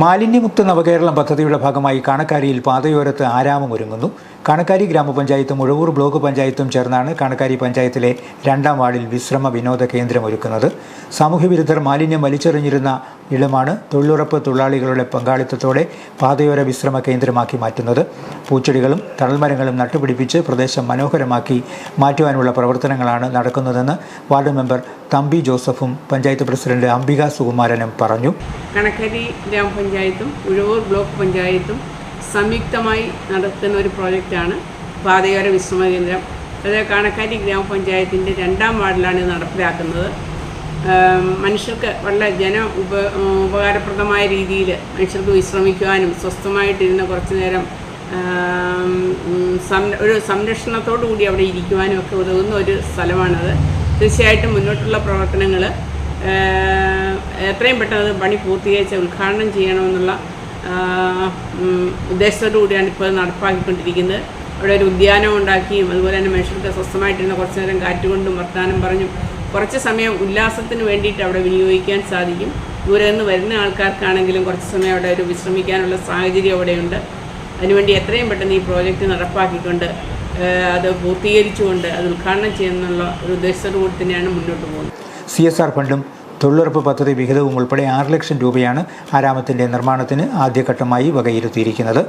മാലിന്യമുക്ത നവകേരളം പദ്ധതിയുടെ ഭാഗമായി കാണക്കാരിയിൽ പാതയോരത്ത് ആരാമം ഒരുങ്ങുന്നു. കാണക്കാരി ഗ്രാമപഞ്ചായത്തും ഉഴവൂർ ബ്ലോക്ക് പഞ്ചായത്തും ചേർന്നാണ് കാണക്കാരി പഞ്ചായത്തിലെ രണ്ടാം വാർഡിൽ വിശ്രമ വിനോദ കേന്ദ്രം ഒരുക്കുന്നത്. സാമൂഹ്യവിരുദ്ധർ മാലിന്യം വലിച്ചെറിഞ്ഞിരുന്ന ഇടമാണ് തൊഴിലുറപ്പ് തൊഴിലാളികളുടെ പങ്കാളിത്തത്തോടെ പാതയോര വിശ്രമ കേന്ദ്രമാക്കി മാറ്റുന്നത്. പൂച്ചെടികളും തണൽമരങ്ങളും നട്ടുപിടിപ്പിച്ച് പ്രദേശം മനോഹരമാക്കി മാറ്റുവാനുള്ള പ്രവർത്തനങ്ങളാണ് നടക്കുന്നതെന്ന് വാർഡ് മെമ്പർ തമ്പി ജോസഫും പഞ്ചായത്ത് പ്രസിഡന്റ് അംബിക സുകുമാരനും പറഞ്ഞു. കണക്കരി ഗ്രാമപഞ്ചായത്തും ഉഴവൂർ ബ്ലോക്ക് പഞ്ചായത്തും സംയുക്തമായി നടത്തുന്ന ഒരു പ്രോജക്റ്റാണ് പാതയോര വിശ്രമ കേന്ദ്രം. അത് കണക്കാരി ഗ്രാമപഞ്ചായത്തിന്റെ രണ്ടാം വാർഡിലാണ് നടപ്പിലാക്കുന്നത്. മനുഷ്യർക്ക് വളരെ ജന ഉപ ഉപകാരപ്രദമായ രീതിയിൽ മനുഷ്യർക്ക് വിശ്രമിക്കുവാനും സ്വസ്ഥമായിട്ടിരുന്ന് കുറച്ച് നേരം ഒരു സംരക്ഷണത്തോടു കൂടി അവിടെ ഇരിക്കുവാനും ഒക്കെ ഉതകുന്ന ഒരു സ്ഥലമാണത്. തീർച്ചയായിട്ടും മുന്നോട്ടുള്ള പ്രവർത്തനങ്ങൾ എത്രയും പെട്ടെന്ന് പണി പൂർത്തീകരിച്ച് ഉദ്ഘാടനം ചെയ്യണമെന്നുള്ള ഉദ്ദേശത്തോടു കൂടിയാണ് ഇപ്പോൾ നടപ്പാക്കിക്കൊണ്ടിരിക്കുന്നത്. അവിടെ ഒരു ഉദ്യാനം ഉണ്ടാക്കിയും അതുപോലെ തന്നെ മനുഷ്യർക്ക് സ്വസ്ഥമായിട്ടിരുന്ന കുറച്ച് നേരം കാറ്റുകൊണ്ടും വർത്താനം പറഞ്ഞും കുറച്ച് സമയം ഉല്ലാസത്തിന് വേണ്ടിയിട്ട് അവിടെ വിനിയോഗിക്കാൻ സാധിക്കും. ദൂരെ നിന്ന് വരുന്ന ആൾക്കാർക്കാണെങ്കിലും കുറച്ച് സമയം അവിടെ ഒരു വിശ്രമിക്കാനുള്ള സാഹചര്യം അവിടെയുണ്ട്. അതിനുവേണ്ടി എത്രയും പെട്ടെന്ന് ഈ പ്രോജക്റ്റ് നടപ്പാക്കിക്കൊണ്ട് അത് പൂർത്തീകരിച്ചുകൊണ്ട് അത് ഉദ്ഘാടനം ചെയ്യുന്നുള്ള ഒരു ഉദ്ദേശത്തോടു കൂടി തന്നെയാണ് മുന്നോട്ട് പോകുന്നത്. സി എസ് ആർ ഫണ്ടും തൊഴിലുറപ്പ് പദ്ധതി വിഹിതവും ഉൾപ്പെടെ ആറ് ലക്ഷം രൂപയാണ് ആരാമത്തിന്റെ നിർമ്മാണത്തിന് ആദ്യഘട്ടമായി വകയിരുത്തിയിരിക്കുന്നത്.